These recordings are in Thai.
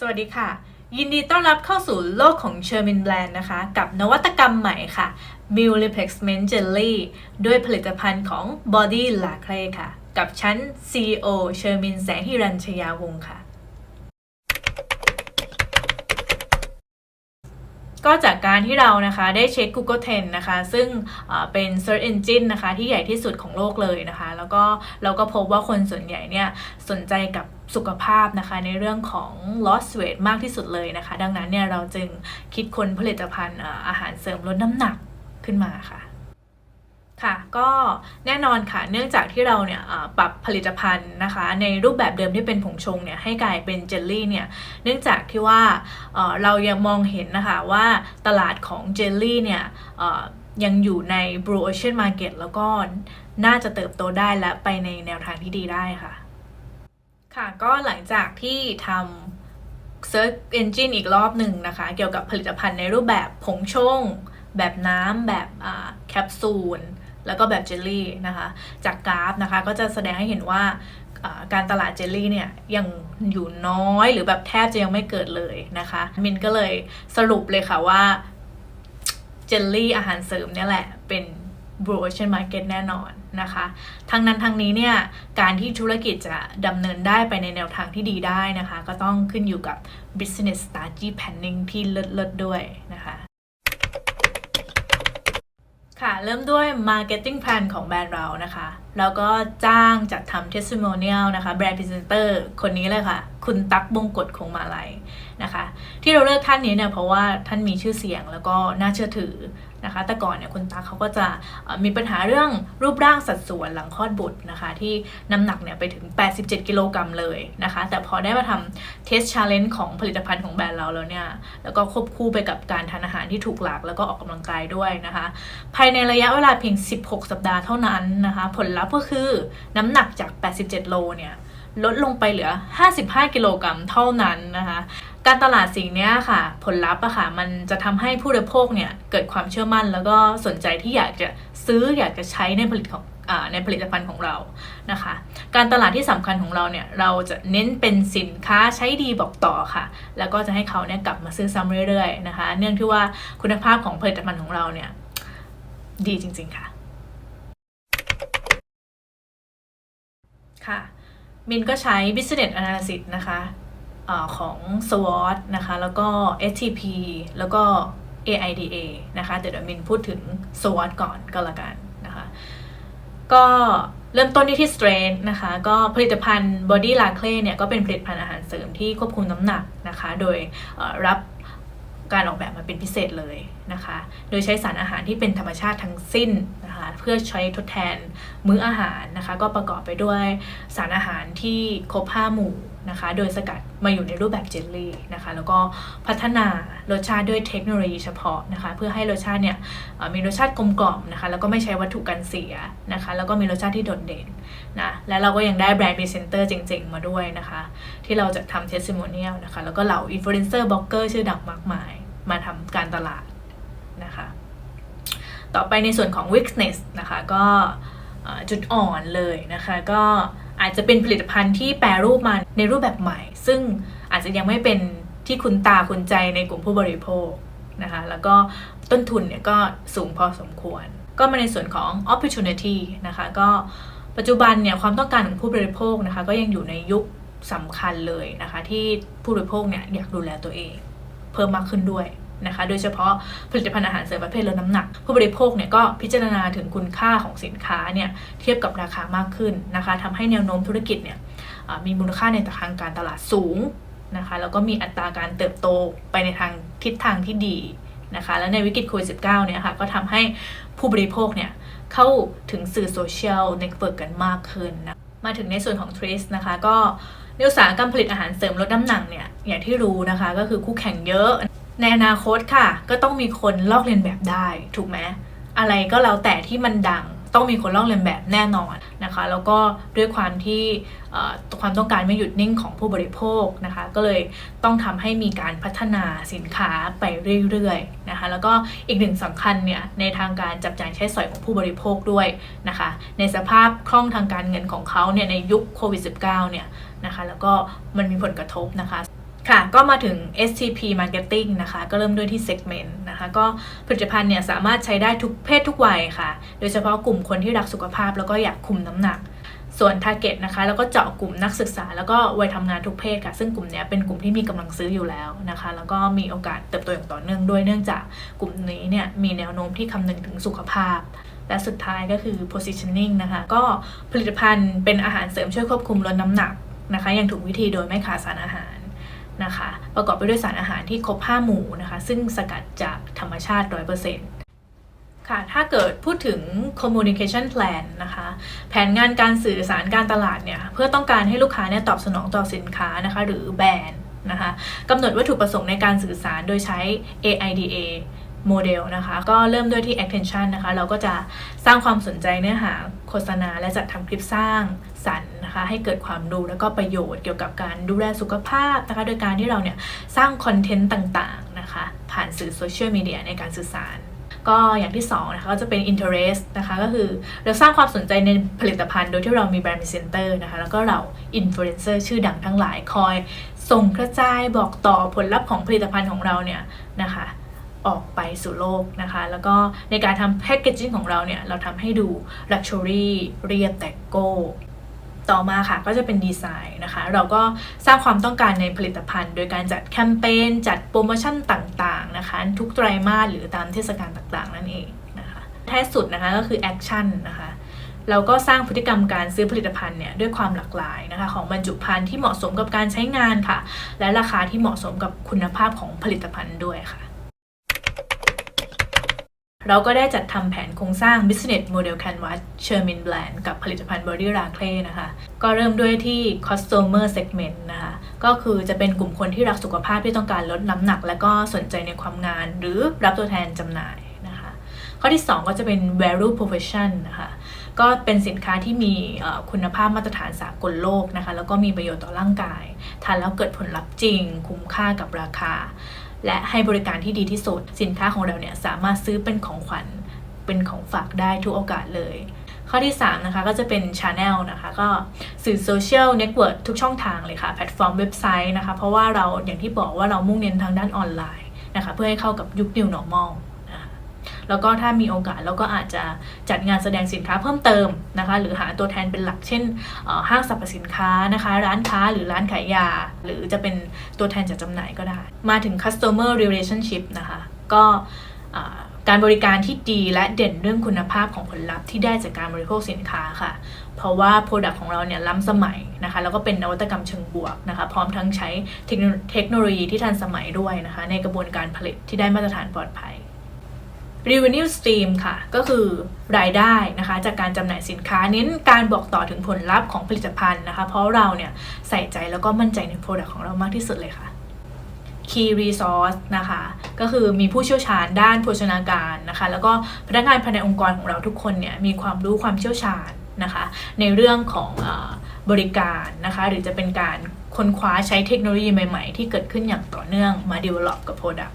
สวัสดีค่ะ ยินดีต้อนรับเข้าสู่โลกของเชอร์มินแบรนด์นะคะ กับนวัตกรรมใหม่ค่ะ m i l l i p e x m e n t Jelly ด้วยผลิตภัณฑ์ของ Body l a c r e ค่ะ กับชั้น CEO เชอร์มินแสงฮิรัญชยาวงศ์ค่ะ ก็จากการที่เรานะคะได้เช็ค Google Trend นะคะ ซึ่งเป็น Search Engine นะคะ ที่ใหญ่ที่สุดของโลกเลยนะคะ แล้วก็เราก็พบว่าคนส่วนใหญ่เนี่ยสนใจกับสุขภาพนะคะ ในเรื่องของ loss weight มากที่สุดเลยนะคะ ดังนั้นเนี่ยเราจึงคิดค้นผลิตภัณฑ์อาหารเสริมลดน้ำหนักขึ้นมาค่ะ ค่ะก็แน่นอนค่ะเนื่องจากที่เราเนี่ยปรับผลิตภัณฑ์นะคะ ในรูปแบบเดิมที่เป็นผงชงเนี่ยให้กลายเป็นเจลลี่เนี่ยเนื่องจากที่ว่าเรายังมองเห็นนะคะว่าตลาดของเจลลี่เนี่ยยังอยู่ใน Blue Ocean Market แล้วก็น่าจะเติบโตได้และไปในแนวทางที่ดีได้ค่ะ ค่ะก็หลังจากที่ทำ Search Engine อีกรอบหนึ่งนะคะ เกี่ยวกับผลิตภัณฑ์ในรูปแบบผงชง แบบน้ำแบบแคปซูล แล้วก็แบบเจลลี่นะคะ จากกราฟนะคะก็จะแสดงให้เห็นว่าการตลาดเจลลี่เนี่ยยังอยู่น้อยหรือแบบแทบจะยังไม่เกิดเลยนะคะ มินก็เลยสรุปเลยค่ะว่าเจลลี่อาหารเสริมเนี่ยแหละเป็น Blue Ocean Market แน่นอนนะคะ ทั้งนั้นทั้งนี้เนี่ยการที่ธุรกิจจะดำเนินได้ไปในแนวทางที่ดีได้นะคะ ก็ต้องขึ้นอยู่กับ business strategy planning ที่เลิศๆด้วยนะคะ ค่ะ เริ่มด้วย marketing plan ของแบรนด์เรานะคะ แล้วก็จ้างจัดทำ testimonial นะคะแบรนด์พรีเซนเตอร์คนนี้เลยค่ะ คุณตั๊กบงกฎคงมาลัยนะคะ ที่เราเลือกท่านนี้เนี่ยเพราะว่าท่านมีชื่อเสียงแล้วก็น่าเชื่อถือ นะคะ แต่ก่อนเนี่ยคุณตั๊กเขาก็จะมีปัญหาเรื่องรูปร่างสัดส่วนหลังคลอดบุตรนะคะ ที่น้ำหนักเนี่ยไปถึง 87 กิโลกรัมเลยนะคะ แต่พอได้มาทำ test challenge ของผลิตภัณฑ์ของแบรนด์เราแล้วเนี่ย แล้วก็ควบคู่ไปกับการทานอาหารที่ถูกหลักแล้วก็ออกกำลังกายด้วยนะคะ ภายในระยะเวลาเพียง 16 สัปดาห์เท่านั้นนะคะ ผลลัพธ์ก็คือน้ำหนักจาก 87 โลเนี่ยลดลงไปเหลือ 55 กิโลกรัมเท่านั้นนะคะ การตลาดสิ่งนี้ค่ะ ผลลัพธ์อะค่ะ มันจะทำให้ผู้บริโภคเนี่ยเกิดความเชื่อมั่น แล้วก็สนใจที่อยากจะซื้ออยากจะใช้ในผลิตของในผลิตภัณฑ์ของเรานะคะ การตลาดที่สำคัญของเราเนี่ยเราจะเน้นเป็นสินค้าใช้ดีบอกต่อค่ะ แล้วก็จะให้เขาเนี่ยกลับมาซื้อซ้ำเรื่อยๆนะคะ เนื่องที่ว่าคุณภาพของผลิตภัณฑ์ของเราเนี่ยดีจริง ๆค่ะ ค่ะมินก็ใช้ Business Analysis นะคะ อของ SWOT นะคะ แล้วก็ STP แล้วก็ AIDA นะคะเดี๋ยวมินพูดถึง SWOT ก่อนก็แล้วกันนะคะ ก็เริ่มต้นที่ที่ Strength นะคะ ก็ผลิตภัณฑ์ Body l a c l e เนี่ยก็เป็นผลิตภัณฑ์อาหารเสริมที่ควบคุมน้ำหนักนะคะ โดยรับการออกแบบมาเป็นพิเศษเลยนะคะ โดยใช้สารอาหารที่เป็นธรรมชาติทั้งสิ้นนะคะ เพื่อใช้ทดแทนมื้ออาหารนะคะ ก็ประกอบไปด้วยสารอาหารที่ครบ 5 หมู่ นะคะ โดยสกัดมาอยู่ในรูปแบบเจลลี่นะคะ แล้วก็พัฒนารสชาติด้วยเทคโนโลยีเฉพาะนะคะ เพื่อให้รสชาติเนี่ยมีรสชาติกลมกล่อมนะคะ แล้วก็ไม่ใช้วัตถุกันเสียนะคะ แล้วก็มีรสชาติที่โดดเด่นนะ และเราก็ยังได้แบรนด์พรีเซนเตอร์เจ๋งๆ มาด้วยนะคะ ที่เราจะทำเทส i ิโมเนียลนะคะ แล้วก็เหล่าอินฟลูเอนเซอร์บล็อกเกอร์ชื่อดังมากมาย มาทำการตลาดนะคะ ต่อไปในส่วนของ weakness นะคะ ก็จุดอ่อนเลยนะคะ ก็ อาจจะเป็นผลิตภัณฑ์ที่แปรรูปมาในรูปแบบใหม่ ซึ่งอาจจะยังไม่เป็นที่คุณตาคุณใจในกลุ่มผู้บริโภคนะคะแล้วก็ต้นทุนเนี่ยก็สูงพอสมควร ก็มาในส่วนของ opportunity นะคะก็ปัจจุบันเนี่ยความต้องการของผู้บริโภคนะคะก็ยังอยู่ในยุคสำคัญเลยนะคะที่ผู้บริโภคเนี่ยอยากดูแลตัวเอง เพิ่มมากขึ้นด้วย นะคะ โดยเฉพาะผลิตภัณฑ์อาหารเสริมประเภทลดน้ำหนัก ผู้บริโภคเนี่ยก็พิจารณาถึงคุณค่าของสินค้าเนี่ยเทียบกับราคามากขึ้นนะคะทำให้แนวโน้มธุรกิจเนี่ยมีมูลค่าในทางการตลาดสูงนะคะแล้วก็มีอัตราการเติบโตไปในทางทิศทางที่ดีนะคะและในวิกฤตโควิด -19 เนี่ยค่ะก็ทำให้ผู้บริโภคเนี่ยเข้าถึงสื่อโซเชียลเน็ตเวิร์กกันมากขึ้นนะมาถึงในส่วนของ Trace นะคะก็ในอุตสาหกรรมผลิตอาหารเสริมลดน้ำหนักเนี่ยอย่างที่รู้นะคะก็คือคู่แข่งเยอะ ในอนาคตค่ะ ก็ต้องมีคนลอกเลียนแบบได้ถูกไหมอะไรก็แล้วแต่ที่มันดังต้องมีคนลอกเลียนแบบแน่นอนนะคะ แล้วก็ด้วยความที่ความต้องการไม่หยุดนิ่งของผู้บริโภคนะคะ ก็เลยต้องทำให้มีการพัฒนาสินค้าไปเรื่อยๆนะคะ แล้วก็อีกหนึ่งสำคัญเนี่ยในทางการจับจ่ายใช้สอยของผู้บริโภคด้วยนะคะ ในสภาพคล่องทางการเงินของเขาเนี่ยในยุคโควิด -19 เนี่ยนะคะ แล้วก็มันมีผลกระทบนะคะ ค่ะก็มาถึง STP Marketing นะคะก็เริ่มด้วยที่ Segment นะคะก็ผลิตภัณฑ์เนี่ยสามารถใช้ได้ทุกเพศทุกวัยค่ะ โดยเฉพาะกลุ่มคนที่รักสุขภาพแล้วก็อยากคุมน้ำหนัก ส่วน Target นะคะแล้วก็เจาะกลุ่มนักศึกษา แล้วก็วัยทำงานทุกเพศค่ะ ซึ่งกลุ่มนี้เป็นกลุ่มที่มีกำลังซื้ออยู่แล้วนะคะ แล้วก็มีโอกาสเติบโตอย่างต่อเนื่องด้วยเนื่องจากกลุ่มนี้เนี่ยมีแนวโน้มที่คำนึงถึงสุขภาพและสุดท้ายก็คือ positioning นะคะ ก็ผลิตภัณฑ์เป็นอาหารเสริมช่วยควบคุมลดน้ำหนักนะคะย่างถูกวิธีโดยไม่ขาดสารอาหาร นะคะ ประกอบไปด้วยสารอาหารที่ครบ 5 หมู่นะคะ ซึ่งสกัดจากธรรมชาติ 100%ค่ะ ถ้าเกิดพูดถึง communication plan นะคะ แผนงานการสื่อสารการตลาดเนี่ย เพื่อต้องการให้ลูกค้าเนี่ยตอบสนองต่อสินค้านะคะ หรือแบรนด์นะคะกำหนดวัตถุประสงค์ในการสื่อสารโดยใช้ AIDA โมเดลนะคะ ก็เริ่มด้วยที่ attention นะคะ เราก็จะสร้างความสนใจเนื้อหาโฆษณาและจัดทำคลิปสร้างสรรค์ นะคะให้เกิดความรู้แล้วก็ประโยชน์เกี่ยวกับการดูแลสุขภาพนะคะโดยการที่เราเนี่ยสร้างคอนเทนต์ต่างๆนะคะผ่านสื่อโซเชียลมีเดียในการสื่อสารก็อย่างที่2นะคะก็จะเป็น interest นะคะก็คือเราสร้างความสนใจในผลิตภัณฑ์โดยที่เรามีแบรนด์ presenter นะคะแล้วก็เรา influencer ชื่อดังทั้งหลายคอย ส่งกระจายบอกต่อผลลัพธ์ของผลิตภัณฑ์ของเราเนี่ยนะคะออกไปสู่โลกนะคะ แล้วก็ในการทำแพคเกจจิ้งของเราเนี่ย เราทำให้ดู Luxury เรียบแต่โก้ ต่อมาค่ะก็จะเป็นดีไซน์นะคะ เราก็สร้างความต้องการในผลิตภัณฑ์ โดยการจัดแคมเปญจัดโปรโมชั่นต่างๆนะคะ ทุกไตรมาสหรือตามเทศกาลต่างๆ นั่นเองนะคะท้ายสุดนะคะก็คือแอคชั่นนะคะเราก็สร้างพฤติกรรมการซื้อผลิตภัณฑ์เนี่ยด้วยความหลากหลายนะคะของบรรจุภัณฑ์ที่เหมาะสมกับการใช้งานค่ะ และราคาที่เหมาะสมกับคุณภาพของผลิตภัณฑ์ด้วยค่ะ เราก็ได้จัดทำแผนโครงสร้าง Business Model Canvas Shermin Brand กับผลิตภัณฑ์ Body r a c l e นะคะ ก็เริ่มด้วยที่ Customer Segment นะคะ ก็คือจะเป็นกลุ่มคนที่รักสุขภาพที่ต้องการลดน้ำหนัก และก็สนใจในความงาน หรือรับตัวแทนจำหน่ายนะคะ ข้อที่ 2 ก็จะเป็น value profession นะคะ ก็เป็นสินค้าที่มีคุณภาพมาตรฐานสากลโลกนะคะ แล้วก็มีประโยชน์ต่อร่างกาย ทานแล้วเกิดผลลัพธ์จริง คุ้มค่ากับราคา และให้บริการที่ดีที่สุด สินค้าของเราเนี่ยสามารถซื้อเป็นของขวัญเป็นของฝากได้ทุกโอกาสเลยข้อที่ 3 นะคะ ก็จะเป็น Channel นะคะ ก็สื่อโซเชียลเน็ตเวิร์กทุกช่องทางเลยค่ะ แพลตฟอร์มเว็บไซต์นะคะ เพราะว่าเราอย่างที่บอกว่าเรามุ่งเน้นทางด้านออนไลน์นะคะ เพื่อให้เข้ากับยุค New Normal แล้วก็ถ้ามีโอกาสเราก็อาจจะจัดงานแสดงสินค้าเพิ่มเติมนะคะ หรือหาตัวแทนเป็นหลักเช่นห้างสรรพสินค้านะคะ ร้านค้าหรือร้านขายยา หรือจะเป็นตัวแทนจัดจำหน่ายก็ได้ มาถึง customer relationship นะคะ ก็การบริการที่ดีและเด่นเรื่องคุณภาพของผลลัพธ์ที่ได้จากการบริโภคสินค้าค่ะ เพราะว่า Product ของเราเนี่ยล้ำสมัยนะคะ แล้วก็เป็นนวัตกรรมเชิงบวกนะคะ พร้อมทั้งใช้เทคโนโลยีที่ทันสมัยด้วยนะคะ ในกระบวนการผลิตที่ได้มาตรฐานปลอดภัย Revenue Stream ค่ะ ก็คือรายได้นะคะ จากการจำหน่ายสินค้า เน้นการบอกต่อถึงผลลัพธ์ของผลิตภัณฑ์นะคะ เพราะเราเนี่ยใส่ใจแล้วก็มั่นใจใน Product ของเรามากที่สุดเลยค่ะ Key Resource นะคะ ก็คือมีผู้เชี่ยวชาญด้านโภชนาการนะคะ แล้วก็พนักงานภายในองค์กรของเราทุกคนเนี่ยมีความรู้ความเชี่ยวชาญนะคะ ในเรื่องของอบริการนะคะ หรือจะเป็นการค้นคว้าใช้เทคโนโลยีใหม่ๆ ที่เกิดขึ้นอย่างต่อเนื่องมา develop กับ Product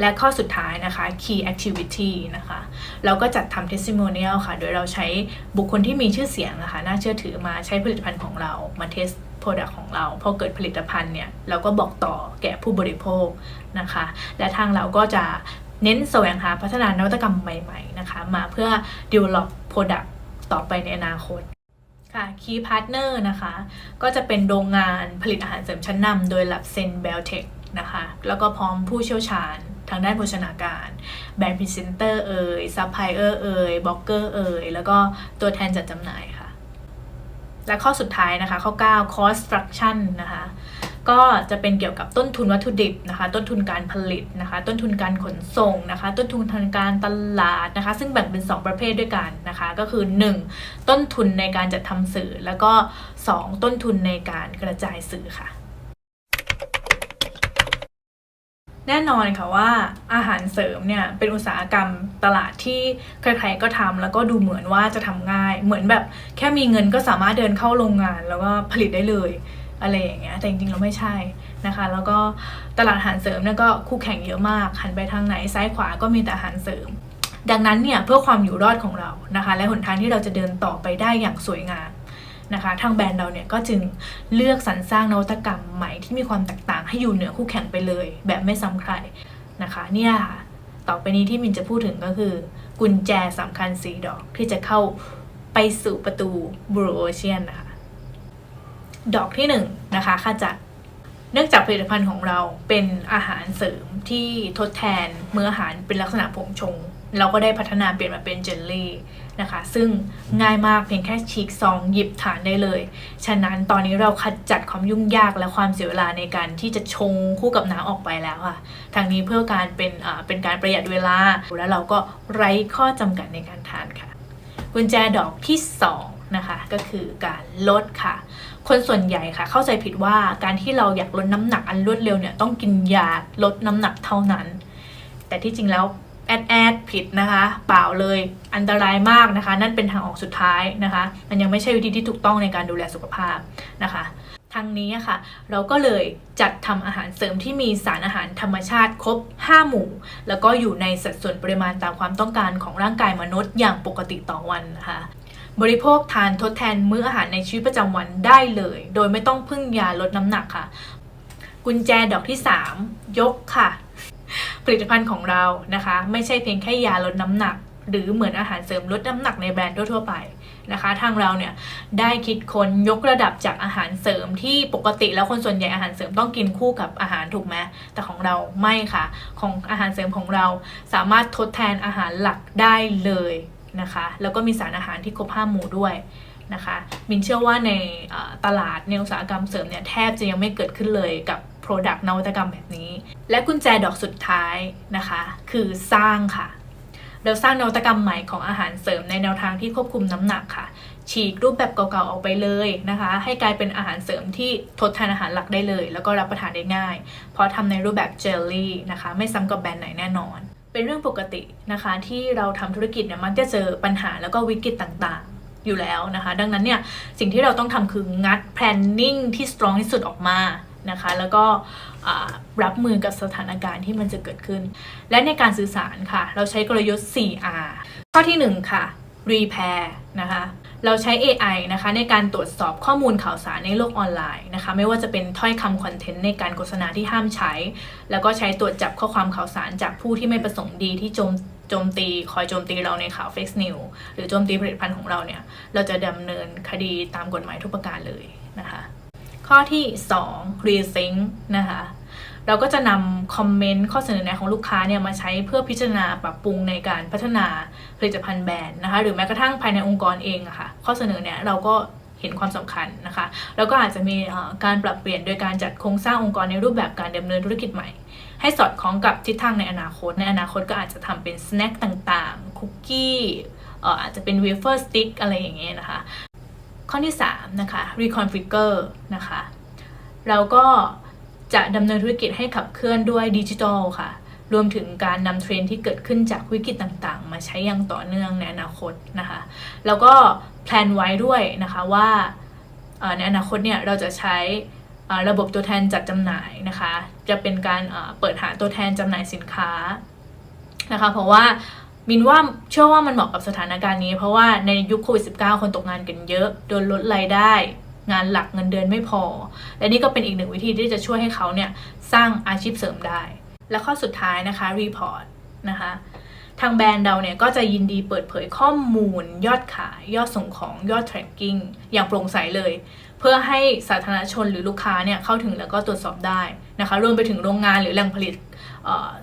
และข้อสุดท้ายนะคะ key activity นะคะเราก็จัดทำ testimonial ค่ะ โดยเราใช้บุคคลที่มีชื่อเสียงนะคะน่าเชื่อถือมาใช้ผลิตภัณฑ์ของเรามาเทส product ของเราพอเกิดผลิตภัณฑ์เนี่ยเราก็บอกต่อแก่ผู้บริโภคนะคะ และทางเราก็จะเน้นแสวงหาพัฒนานวัตกรรมใหม่ๆนะคะ มาเพื่อ develop product ต่อไปในอนาคตค่ะ Key Partner นะคะ ก็จะเป็นโรงงานผลิตอาหารเสริมชั้นนำโดย Lab Sen Biotech นะคะ แล้วก็พร้อมผู้เชี่ยวชาญ ทางด้านโภชนาการ แบรนด์พรีเซนเตอร์เอ่ยซัพพลายเออร์เอ่ยบล็อกเกอร์เอ่ยแล้วก็ตัวแทนจัดจำหน่ายค่ะ และข้อสุดท้ายนะคะข้อ 9 cost structure นะคะก็จะเป็นเกี่ยวกับต้นทุนวัตถุดิบนะคะ ต้นทุนการผลิตนะคะ ต้นทุนการขนส่งนะคะ ต้นทุนทางการตลาดนะคะ ซึ่งแบ่งเป็น 2 ประเภทด้วยกันนะคะ ก็คือ 1. ต้นทุนในการจัดทำสื่อ แล้วก็ 2. ต้นทุนในการกระจายสื่อค่ะ แน่นอนค่ะว่าอาหารเสริมเนี่ยเป็นอุตสาหกรรมตลาดที่ใครๆก็ทำแล้วก็ดูเหมือนว่าจะทำง่าย เหมือนแบบแค่มีเงินก็สามารถเดินเข้าโรงงาน แล้วก็ผลิตได้เลยอะไรอย่างเงี้ยแต่จริงๆเราไม่ใช่นะคะ แล้วก็ตลาดอาหารเสริมเนี่ยก็คู่แข่งเยอะมากหันไปทางไหนซ้ายขวาก็มีแต่อาหารเสริม ดังนั้นเนี่ยเพื่อความอยู่รอดของเรานะคะ และหนทางที่เราจะเดินต่อไปได้อย่างสวยงาม นะคะ ทางแบรนด์เราเนี่ยก็จึงเลือกสรรสร้างนวัตกรรมใหม่ที่มีความแตกต่างให้อยู่เหนือคู่แข่งไปเลย แบบไม่ซ้ำใครนะคะเนี่ยค่ะต่อไปนี้ที่มินจะพูดถึงก็คือ กุญแจสำคัญสีดอกที่จะเข้าไปสู่ประตูบรูโอเชียนนะคะ ดอกที่หนึ่งนะคะขจัดเนื่องจากผลิตภัณฑ์ของเราเป็นอาหารเสริมที่ทดแทนมื้ออาหารเป็นลักษณะผงชง เราก็ได้พัฒนาเปลี่ยนมาเป็นเจลลี่นะคะ ซึ่งง่ายมากเพียงแค่ฉีกซองหยิบทานได้เลย ฉะนั้นตอนนี้เราขจัดความยุ่งยากและความเสียเวลาในการที่จะชงคู่กับน้ำออกไปแล้วค่ะทางนี้เพื่อการเป็นเป็นการประหยัดเวลา แล้วเราก็ไร้ข้อจำกัดในการทานค่ะ กุญแจดอกที่ 2 นะคะ ก็คือการลดค่ะคนส่วนใหญ่ค่ะเข้าใจผิดว่าการที่เราอยากลดน้ำหนักอันรวดเร็วเนี่ยต้องกินยาลดน้ำหนักเท่านั้น แต่ที่จริงแล้ว แอดแอดผิดนะคะเปล่าเลยอันตรายมากนะคะ นั่นเป็นทางออกสุดท้ายนะคะ มันยังไม่ใช่วิธีที่ถูกต้องในการดูแลสุขภาพนะคะทางนี้ค่ะ เราก็เลยจัดทำอาหารเสริมที่มีสารอาหารธรรมชาติครบ 5 หมู่ แล้วก็อยู่ในสัดส่วนปริมาณตามความต้องการของร่างกายมนุษย์อย่างปกติต่อวันนะคะบริโภคทานทดแทนมื้ออาหารในชีวิตประจำวันได้เลย โดยไม่ต้องพึ่งยาลดน้ำหนักค่ะ กุญแจดอกที่ 3 ยกค่ะ ผลิตภัณฑ์ของเรานะคะ ไม่ใช่เพียงแค่ยาลดน้ำหนัก หรือเหมือนอาหารเสริมลดน้ำหนักในแบรนด์ทั่วๆไปนะคะ ทางเราเนี่ยได้คิดค้นยกระดับจากอาหารเสริมที่ปกติแล้วคนส่วนใหญ่อาหารเสริมต้องกินคู่กับอาหารถูกไหมแต่ของเราไม่ค่ะ ของอาหารเสริมของเราสามารถทดแทนอาหารหลักได้เลยนะคะ แล้วก็มีสารอาหารที่ครบห้าหมู่ด้วยนะคะมินเชื่อว่าในตลาดในอุตสาหกรรมเสริมเนี่ยแทบจะยังไม่เกิดขึ้นเลยกับ Product นวัตกรรมแบบนี้ และกุญแจดอกสุดท้ายนะคะ คือสร้างค่ะ เราสร้างนวัตกรรมใหม่ของอาหารเสริมในแนวทางที่ควบคุมน้ำหนักค่ะ ฉีกรูปแบบเก่าๆออกไปเลยนะคะ ให้กลายเป็นอาหารเสริมที่ทดแทนอาหารหลักได้เลย แล้วก็รับประทานได้ง่าย เพราะทำในรูปแบบเจลลี่นะคะ ไม่ซ้ำกับแบรนด์ไหนแน่นอน เป็นเรื่องปกตินะคะ ที่เราทำธุรกิจเนี่ยมักจะเจอปัญหาแล้วก็วิกฤตต่างๆอยู่แล้วนะคะ ดังนั้นเนี่ย สิ่งที่เราต้องทำคืองัด planning ที่ strong ที่สุดออกมา นะคะ แล้วก็รับมือกับสถานการณ์ที่มันจะเกิดขึ้น และในการสื่อสารค่ะ เราใช้กลยุทธ์ 4R ข้อที่ 1 ค่ะ repair นะคะเราใช้ AI นะคะในการตรวจสอบข้อมูลข่าวสารในโลกออนไลน์นะคะไม่ว่าจะเป็นถ้อยคำคอนเทนต์ในการโฆษณาที่ห้ามใช้ แล้วก็ใช้ตรวจจับข้อความข่าวสารจากผู้ที่ไม่ประสงค์ดีที่โจมโจมตี คอยโจมตีเราในข่าว fake news หรือโจมตีผลิตภัณฑ์ของเราเนี่ย เราจะดำเนินคดีตามกฎหมายทุกประการเลยนะคะ ข้อที่ 2 Resync นะคะ เราก็จะนำคอมเมนต์ข้อเสนอแนะของลูกค้าเนี่ยมาใช้เพื่อพิจารณาปรับปรุงในการพัฒนาผลิตภัณฑ์แบรนด์นะคะ หรือแม้กระทั่งภายในองค์กรเองอะคะ่ะ ข้อเสนอเนี่ยเราก็เห็นความสำคัญนะคะ แล้วก็อาจจะมีการปรับเปลี่ยนโดยการจัดโครงสร้างองค์กรในรูปแบบการดำเนินธุรกิจใหม่ ให้สอดคล้องกับทิศทางในอนาคต ในอนาคตก็อาจจะทำเป็นสแน็คต่างๆ คุกกี้เอ่ออาจจะเป็นเวเฟอร์สติ๊กอะไรอย่างเงี้ยนะคะ ข้อที่3นะคะ reconfigure นะคะเราก็จะดำเนินธุรกิจให้ขับเคลื่อนด้วยดิจิทัลค่ะ รวมถึงการนำเทรนที่เกิดขึ้นจากวิกฤตต่างๆ มาใช้อย่างต่อเนื่องในอนาคตนะคะ แล้วก็แพลนไว้ด้วยนะคะว่าในอนาคตเนี่ยเราจะใช้ระบบตัวแทนจัดจำหน่ายนะคะ จะเป็นการเปิดหาตัวแทนจำหน่ายสินค้านะคะ เพราะว่า มินว่าเชื่อว่ามันเหมาะกับสถานการณ์นี้ เพราะว่าในยุคโควิด -19 คนตกงานกันเยอะ โดนลดรายได้ งานหลักเงินเดือนไม่พอ และนี่ก็เป็นอีกหนึ่งวิธีที่จะช่วยให้เขาเนี่ยสร้างอาชีพเสริมได้ และข้อสุดท้ายนะคะ report นะคะทางแบรนด์เราเนี่ยก็จะยินดีเปิดเผยข้อมูล ยอดขาย ยอดส่งของยอด tracking อย่างโปร่งใสเลย เพื่อให้สาธารณชนหรือลูกค้าเนี่ยเข้าถึงแล้วก็ตรวจสอบได้นะคะรวมไปถึงโรงงานหรือแหล่งผลิต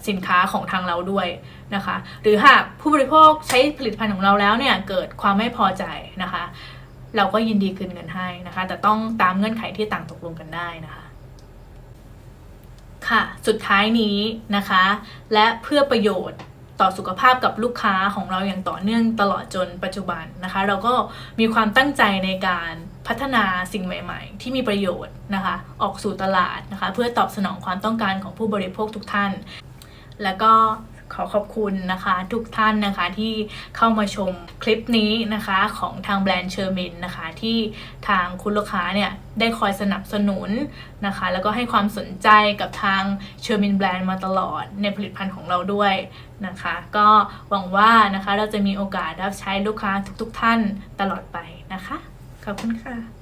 สินค้าของทางเราด้วยนะคะ หรือหากผู้บริโภคใช้ผลิตภัณฑ์ของเราแล้วเนี่ยเกิดความไม่พอใจนะคะ เราก็ยินดีคืนเงินให้นะคะ แต่ต้องตามเงื่อนไขที่ต่างตกลงกันได้นะคะค่ะ สุดท้ายนี้นะคะ และเพื่อประโยชน์ต่อสุขภาพกับลูกค้าของเราอย่างต่อเนื่องตลอดจนปัจจุบันนะคะ เราก็มีความตั้งใจในการ พัฒนาสิ่งใหม่ ๆ ที่มีประโยชน์นะคะออกสู่ตลาดนะคะเพื่อตอบสนองความต้องการของผู้บริโภคทุกท่าน แล้วก็ขอขอบคุณนะคะทุกท่านนะคะที่เข้ามาชมคลิปนี้นะคะของทางแบรนด์เชอร์มินนะคะที่ทางคุณลูกค้าเนี่ยได้คอยสนับสนุนนะคะแล้วก็ให้ความสนใจกับทางเชอร์มินแบรนด์มาตลอดในผลิตภัณฑ์ของเราด้วยนะคะก็หวังว่านะคะเราจะมีโอกาสรับใช้ลูกค้าทุกๆท่านตลอดไปนะคะ ขอบคุณค่ะ